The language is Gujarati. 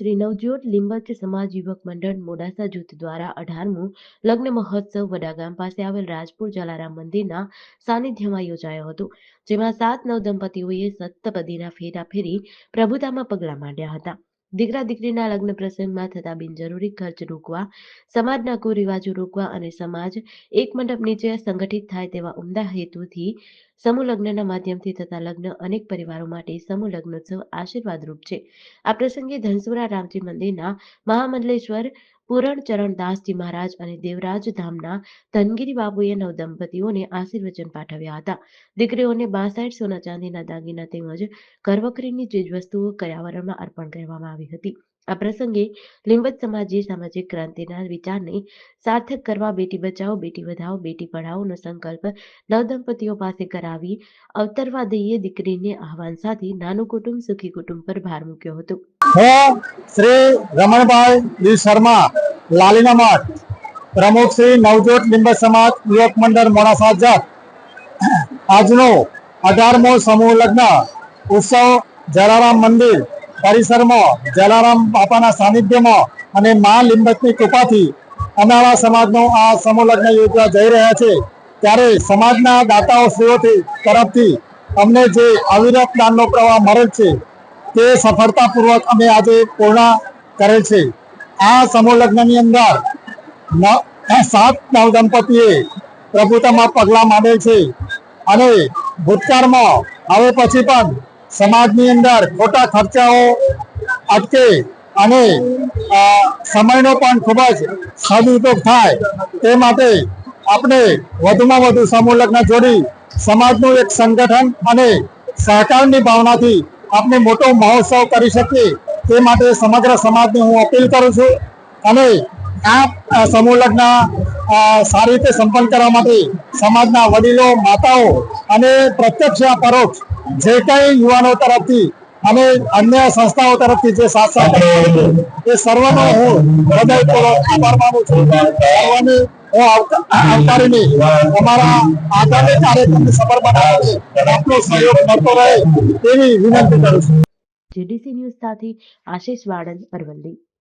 શ્રી નવજોત લિંબચ સમાજ યુવક મંડળ મોડાસા જૂથ દ્વારા અઢારમું લગ્ન મહોત્સવ વડાગામ પાસે આવેલ રાજપુર જલારામ મંદિરના સાનિધ્યમાં યોજાયો હતો, જેમાં સાત નવ દંપતીઓએ સપ્તપદીના ફેરા ફેરી પ્રભુતામાં પગલાં માંડ્યા હતા. દીકરા દીકરીના લગ્ન પ્રસંગમાં થતા બિનજરૂરી ખર્ચ રોકવા, સમાજના કુરિવાજો રોકવા અને સમાજ એક મંડપ નીચે સંગઠિત થાય તેવા ઉમદા હેતુથી સમૂહ લગ્નના માધ્યમથી થતા લગ્ન અનેક પરિવારો માટે સમૂહ લગ્નોત્સવ આશીર્વાદરૂપ છે. આ પ્રસંગે ધનસુરા રામજી મંદિરના મહામંડલેશ્વર પૂરણ ચરણ દાસજી મહારાજ અને દેવરાજ ધામના ધનગીરી બાબુએ નવદંપતીઓને આશીર્વચન પાઠવ્યા હતા. દીકરીઓને બાસઠ સોના ચાંદીના દાગીના તેમજ કરવકરીની ચીજવસ્તુઓ કયાવરણમાં અર્પણ કરવામાં આવી હતી. આ પ્રસંગે લિંબત સમાજે સામાજિક ક્રાંતિના વિચારને સાર્થક કરવા બેટી બચાવો, બેટી વધાવો, બેટી પઢાઓનો સંકલ્પ નવદંપતીઓ પાસે કરાવી અવતરવા દઈએ દીકરીને આહવાન સાથે નાનું કુટુંબ, સુખી કુટુંબ પર ભાર મૂક્યો હતો. હું શ્રી રમણભાઈ શર્મા, લાલીના મઠ, પ્રમુખ શ્રી નવજોત લિંબત સમાજ, યુવક મંડળ મોડાસા જત આજનો અઢારમો સમૂહ લગ્ન, ઉત્સવ, જલારામ મંદિર પરિસરમાં, જલારામ બાપાના સાનિધ્યમાં અને મા લીંબતની કૃપાથી અમારા સમાજનો આ સમૂહ લગ્ન યોજવા જઈ રહ્યા છે. ત્યારે સમાજના દાતાઓ શ્રીઓથી તરફથી અમને જે અવિરત દાનનો પ્રવાહ મળેલ છે, તે સફળતાપૂર્વક અમે આજે પૂર્ણ કરેલ છે. આ સમૂહલગ્નની અંદર સાત નવદંપતિએ પ્રભુતામાં પગલાં માંડેલ છે. અને ભૂતકાળમાં, હવે પછી પણ સમાજની અંદર ખોટા ખર્ચાઓ અટકે અને સમયનો પણ ખૂબ જ સદુપયોગ થાય તે માટે આપણે વધુમાં વધુ સમૂહ લગ્ન જોડી સમાજનું એક સંગઠન અને સહકારની ભાવનાથી આપણે મોટો મહોત્સવ કરી શકીએ તે માટે સમગ્ર સમાજને હું અપીલ કરું છું અને આ સમૂહ લગ્ન સારી રીતે સંપન્ન કરવા માટે સમાજના વડીલો, માતાઓ અને પ્રત્યક્ષ પરોક્ષ જે કંઈ યુવાનો તરફથી અને અન્ય સંસ્થાઓ તરફથી જે સાથ એ સર્વનો હું હૃદયપૂર્વક આભાર માનું અમારા આગામી સહયોગ મળતો રહે તેવી વિનંતી કરું છું. જેડીસી ન્યૂઝ સાથે આશીષ વાડન અરવલ્લી.